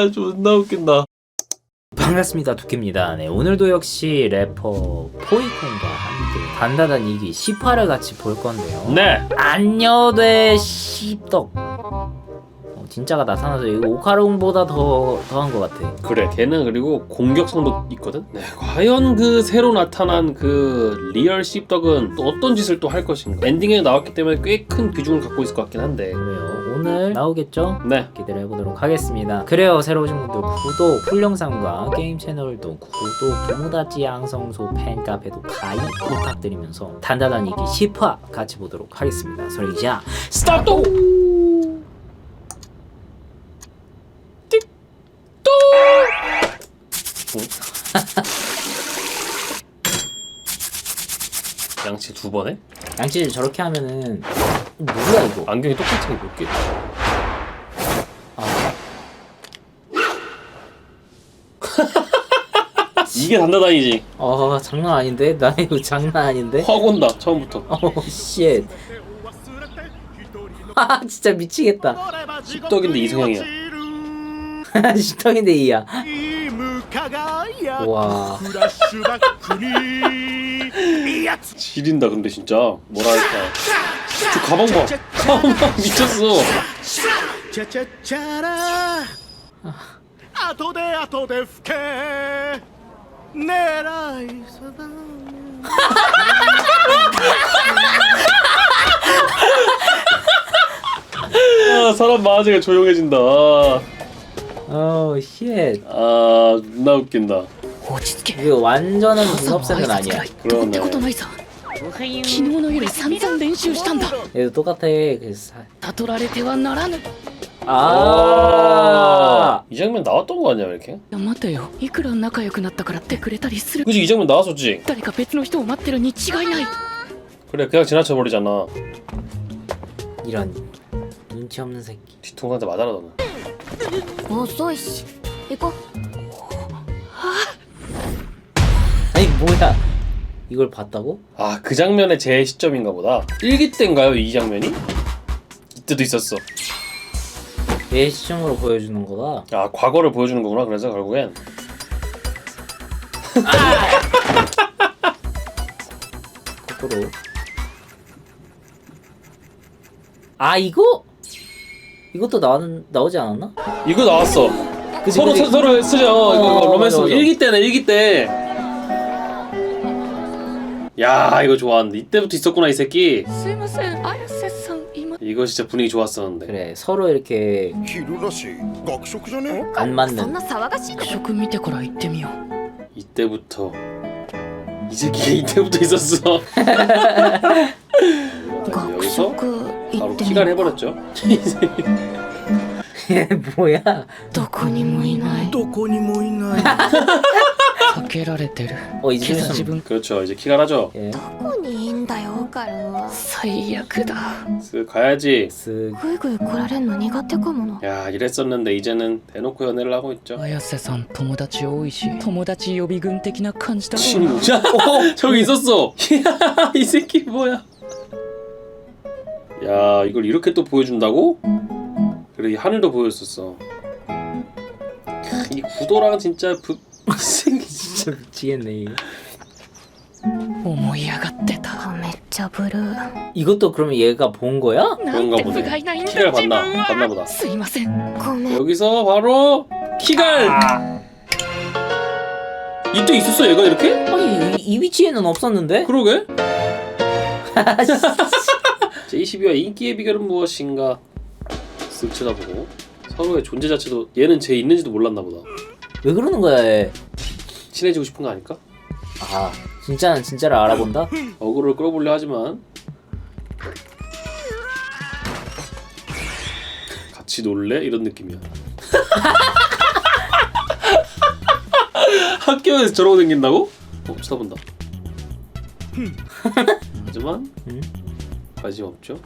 아 존나 웃긴다. 반갑습니다 두키입니다 네 오늘도 역시 래퍼 포이콘과 함께 단다단 이기 10화를 같이 볼 건데요 네. 안녕대 씹덕 어, 진짜가 나타나서 이거 오카롱보다 더 더한 것 같아 그래 걔는 그리고 공격성도 있거든. 네. 과연 그 새로 나타난 그 리얼 씹덕은 또 어떤 짓을 또 할 것인가. 엔딩에 나왔기 때문에 꽤 큰 비중을 갖고 있을 것 같긴 한데. 그래요 오늘 나오겠죠? 네. 기대를 해보도록 하겠습니다 그래요 새로 오신 분들 구독 풀영상과 게임 채널도 구독 도모다치 양성소 팬카페도 가입 부탁드리면서 단단한 이기 10화 같이 보도록 하겠습니다 소리자 스타트 양치 두 번에? 양치질 저렇게 하면은 뭐야 이거? 안경이 똑같은 게몇 개? 아, 이게 단다다이지. 어 장난 아닌데? 나 이거 장난 아닌데? 확 온다 처음부터. 어쉣 아 진짜 미치겠다. 씹덕인데 이성형이야. 식당인데 이야. 와 지린다 근데 진짜. 뭐랄까. 저 가방 봐. 가방 미쳤어. 아 사람 oh, 아 사람 마음이 조용해진다. 아우 쉣 아나 웃긴다. 落ち着け 이거 완전한 朝の 분업생은 挨拶く 아니야 らいどうってことないさ昨日の夜散々練習したんだ 얘도 똑같아 그 사... 悟られてはならぬい 아 이 장면 나왔던 거 아니야 왜 이렇게? や待てよいくら仲良くなったからってくれたりする 그지 이 장면 나왔었지. 誰か別の人を待ってるに違いない 그래 그냥 지나쳐 버리잖아. 이런 눈치 없는 새끼 뒤통수한테 맞아라 너는. 遅いし行こう 뭐야 이걸 봤다고? 아 그 장면의 제 시점인가 보다. 일기 때인가요 이 장면이? 이때도 있었어. 내 시점으로 보여주는 거다 아 과거를 보여주는 거구나 그래서 결국엔 거꾸로 아 이거? 이것도 나 나오지 않았나? 이거 나왔어. 그치, 서로 그치. 서로 쓰죠. 이거, 어, 로맨스 맞아, 맞아. 일기 때네 일기 때. 야 이거 좋아하는데 이때부터 있었구나 이 새끼. すいません綾瀬さん今 이거 진짜 분위기 좋았었는데. 그래 서로 이렇게 昼らしい学食じゃね 안 そん 맞는 な騒がしいとこ食見てから行ってみよう 이때부터 이 새끼 이때부터 있었어. 学 여기서 食行 바로 ってみ 키가 よう 해버렸죠. 이 새끼. 뭐야 どこにもいないどこにもいない避 けられてる 어 이제 今朝自 좀 分 그렇죠. 이제 키가 나죠. 예. どこにいいんだよわかるわ最悪だ 쓱 가야지. 쓱 ぐいぐい来られんの苦手かもな 야 이랬었는데 이제는 대놓고 연애를 하고 있죠. 綾瀬さん友達多いし友達予備軍的な感じだろう 친구. な 자, 어, 저기 있었어. 이야, 이 새끼 뭐야? 야, 이걸 이렇게 또 보여준다고? 그래, 이 하늘도 보였었어. 이 구도랑 진짜 부... 이 새끼 진짜. 진짜 미치겠네 이거. 思い上がってたあめっちゃブルー 이것도 그러면 얘가 본 거야? なんて不甲斐ないんだ 키를 自分 봤나? は 봤나 보다. すいませんごめん 여기서 바로 키갈. 이때 있었어 얘가 이렇게? 아니 이, 이 위치에는 없었는데? 그러게. 제22와 인기의 비결은 무엇인가? 쓱 쳐다보고 서로의 존재 자체도 얘는 쟤 있는지도 몰랐나 보다. 왜 그러는 거야 얘? 친해지고 싶은 거 아닐까? 아 진짜는 진짜를 알아본다? 어그로를 끌어보려 하지만 같이 놀래? 이런 느낌이야 학교에서 저러고 다닌다고? 어? 쳐다본다 하지만 음? 관심 없죠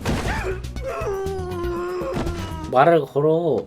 말을 걸어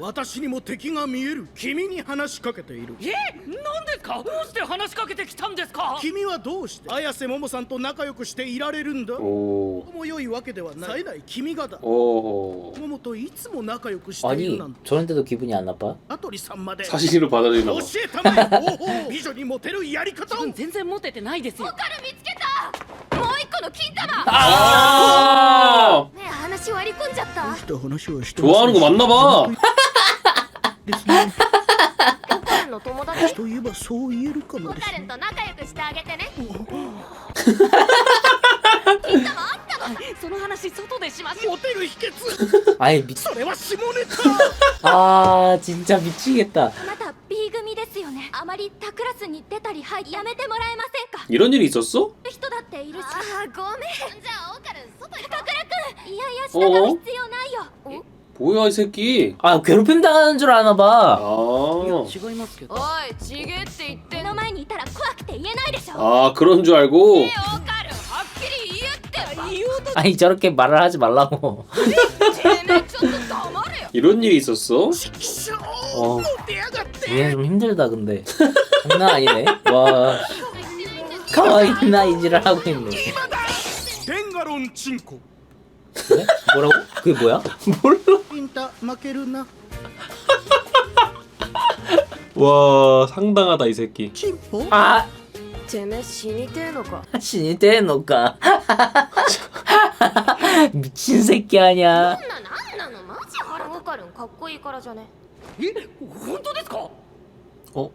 私にも敵が見える君に話しかけているえなんですかどうして話しかけてきたんですか君はどうして綾瀬桃さんと仲良くしていられるんだ오. も良いわけではない冴えない君がだ 오. 桃といつも仲良くしてい 아니 るなんて 저런데도 기분이 안 나빠? 羽鳥さんまで教 사실로 받아들이나 봐. えたまえ方法美女にモテるやり方を自分全然モテてないですよ見つけたもう一個の金玉 아! たした話をして 좋아하는 거 맞나 봐. ですねオカルンの友達といえばそう言えるかもオですカルンと仲良くしてあげてねその話外でしましょうモテる秘訣 아이 미 それは下ネタ 아 진짜 미치겠다. あなた B 組ですよねあまり他クラスに出たりはいやめてもらえませんか 이런 일이 있었어? 人だっているしあーごめんじゃあオカルン外に高倉くんいやいやお従う 必要ないよ 뭐야 이 새끼. 아 괴롭힘 당하는 줄 아나 봐. 아. 違いますけどおいちげって言って目の前にいたら怖くて言えないでしょ 아 그런 줄 알고. オカルンはっきり言えって言おう 아니 저렇게 말을 하지 말라고. とてめえちょっと黙れよ 이런 일이 있었어? 어 モテやがって 얘 좀 힘들다 근데. 장난 아니네. 와. 가와이 나이지를 하고 있네. テンガロンチンコ 그래? 뭐라고? 그게 뭐야?インタ負けるな 와 상당하다 이 새끼. チンポ 아 てめえ死にてえのか 신이 되노까? 미친 새끼 아니야. そんななんなのマジ腹オカルンかっこいいからじゃねえ本当ですか 어?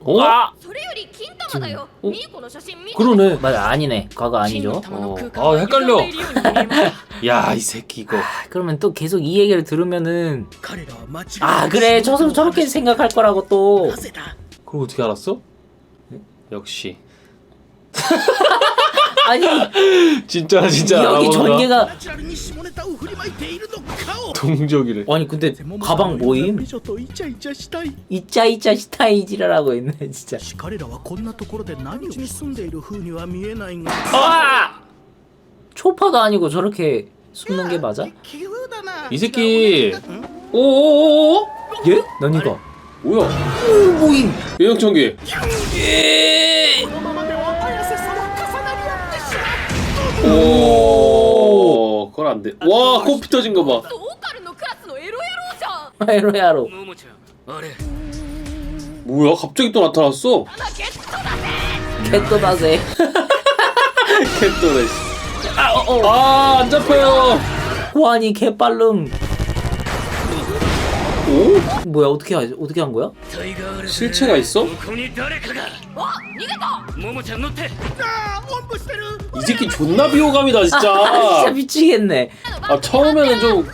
어? 아 それより金玉だよおミーコの写真見て 그러네. 맞아 아니네. 과거 金の 아니죠. 玉の空 어. 間 아 が 헷갈려. 歪んでいるように見えます 야 이 새끼 이거. 그러면 또 계속 이 얘기를 들으면은 彼らは間違い 아 그래 저도 저렇게 생각할 거라고 또 なぜだ 그걸 어떻게 알았어? 역시. 아니 진짜 진짜 여기 알아보는구나. 전개가 ナチュラルに下ネタを振りまいているのかを 동적이래. 아니 근데 가방 모임 美女とイチャイチャしたい 이짜이짜 시타이지랄 하고 있네 진짜 彼らはこんなところで何をに住んでいる風には見えないが 아! 초파도 아니고 저렇게 숨는 게 맞아? 奇遇だな 이 새끼. ん 오오오오. 예? 너니가 뭐야? 모임 예영청기. こ 오. 그건 안 돼. 와, 코 피터진 거 봐. オカルンのクラスのエロエロじゃん 에로야로 ももちゃんあれ 뭐야? 갑자기 또 나타났어. 개또다세 캣도네. 아, 어, 어. 아, 안 잡혀요. 호환이 개빨름 오? 뭐야 어떻게 하, 어떻게 한 거야? 실체가 있어? 어? 뭐? 아, 이 새끼 존나 비호감이다 진짜. 아, 진짜 아, 미치겠네. 아 처음에는 좀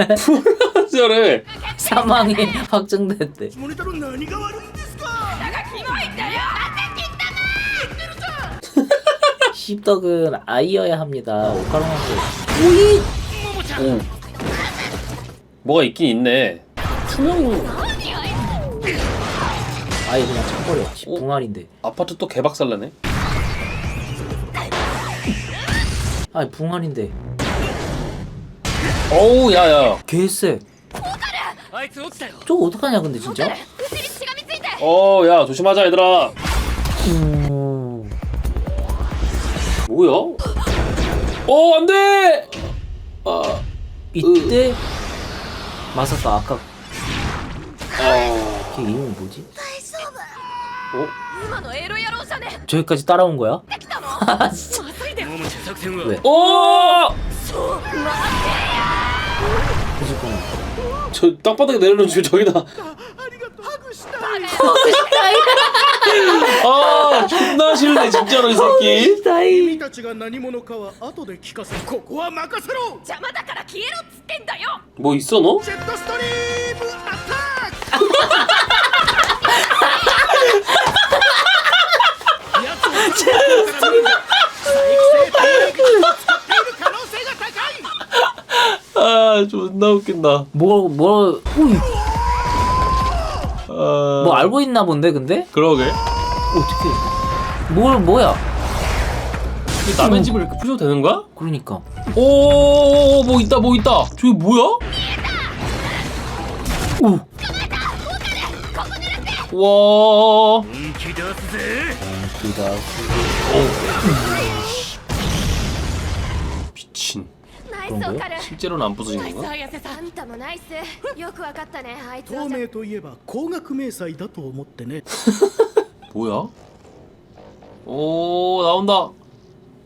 불안해. 사망이 확정됐대. 십덕은 아이여야 합니다. 오카롱한테. 오이. 응. 뭐가 있긴 있네. 투명 아예 그냥 쳐버려 씨, 어? 붕알인데 아파트 또 개박살나네. 아니 붕알인데 어우 야야. 개쎄 あいつ落ちたよ 저거 어떡하냐 근데 진짜 うちにしがみついて 어 야 조심하자 얘들아. 음... 뭐야? 어 안돼. 아. 이때 마사카 아까 아. 걔 이름이 뭐지? 어? 今のエロ野郎じゃね 저기까지 따라온 거야? できたの아 진짜 ももちゃん作戦は 왜? 어! 무조건 저 땅바닥에 내려놓은 줄 저기다. ありがとうハグしたい 아 존나 싫네 진짜로 이 새끼. 君 다이 たちが何者かは後で聞かせるここは任せろ邪魔だから消えろっつってんだよ 뭐 있어 너? ジェットストリームアタック 아 존나 웃긴다 뭐, 뭐, 어이, 어... 아. 뭐 알고 있나 본데, 근데? 그러게 어떻게. 뭘, 뭐야? 남의 집을 이렇게 부셔도 되는 거야? 그러니까. 오뭐 있다 뭐 있다 저기 뭐야? 오, 本気出すぜ 기가 미친. ナイス 그런 거요? オカル 실제로는 안 부서지는 ナイス 건가? 綾瀬さんあんたもナイスよくわかったねあいつは透明といえば高額明細だと思ってね 뭐야? 오 나온다. 어?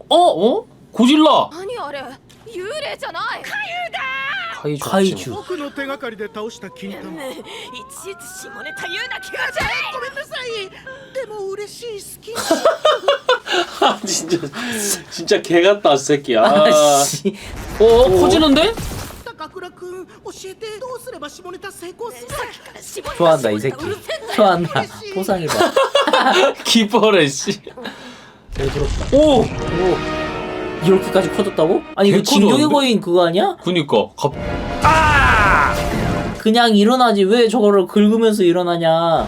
어? 고질라. 何あれ幽霊じゃないか 카이 주. 카이주 僕の手がかりで倒した金玉ゆだいちいち下ネタ言うな気がじゃごめんなさいでも嬉しい好き 아 진짜 진짜 개 같다 이 새끼. 아. 아씨 어 커지는데? 高倉君教えてどうすれば下ネタ成功する下ネタ 좋아한다 이 새끼 좋아한다 포상이다 기뻐래 씨. 잘 부럽다 오. 오 이렇게까지 커졌다고? 아니 이거 개 진격의 커졌는데? 거인 그거 아니야? 그니까 갑. 그냥 일어나지 왜 저거를 긁으면서 일어나냐 와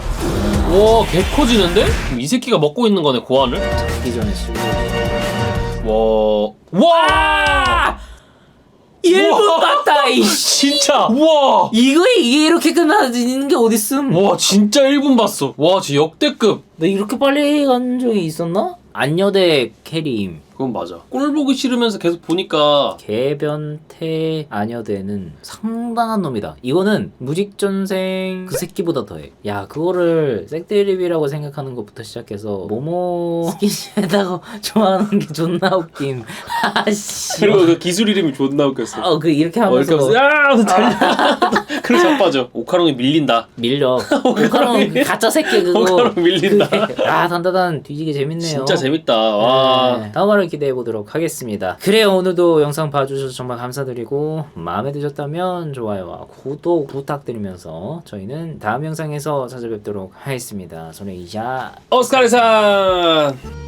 개 커지는데? 그럼 이 새끼가 먹고 있는 거네 고안을? 잡기 전에 와. 와. 1분 같다 이씨 진짜. 와. 이거 이게 이렇게 끝나지는 게 어딨음 와 진짜 1분 봤어. 와 진짜 역대급. 너 이렇게 빨리 간 적이 있었나? 안여대 캐리임 그건 맞아. 꼴 보기 싫으면서 계속 보니까 개변태 안여대는 상당한 놈이다 이거는 무직전생 그 새끼보다 더해 야 그거를 색드립이라고 생각하는 것부터 시작해서 모모 스킨십에다가 좋아하는 게 존나 웃김 아씨 그리고 그 기술 이름이 존나 웃겼어. 어, 그 이렇게 어, 이렇게 하면서 하면서 야 달려. 그래 자빠져. 오카롱이 밀린다. 밀려 오카롱 그 가짜 새끼 그거 오카롱 밀린다. 그게- 아 단다단 뒤지게 재밌네요 진짜 재밌다. 와. 네, 다음 화를 기대해 보도록 하겠습니다. 그래요 오늘도 영상 봐주셔서 정말 감사드리고 마음에 드셨다면 좋아요와 구독 부탁드리면서 저희는 다음 영상에서 찾아뵙도록 하겠습니다. 저는 이자 오스카르산.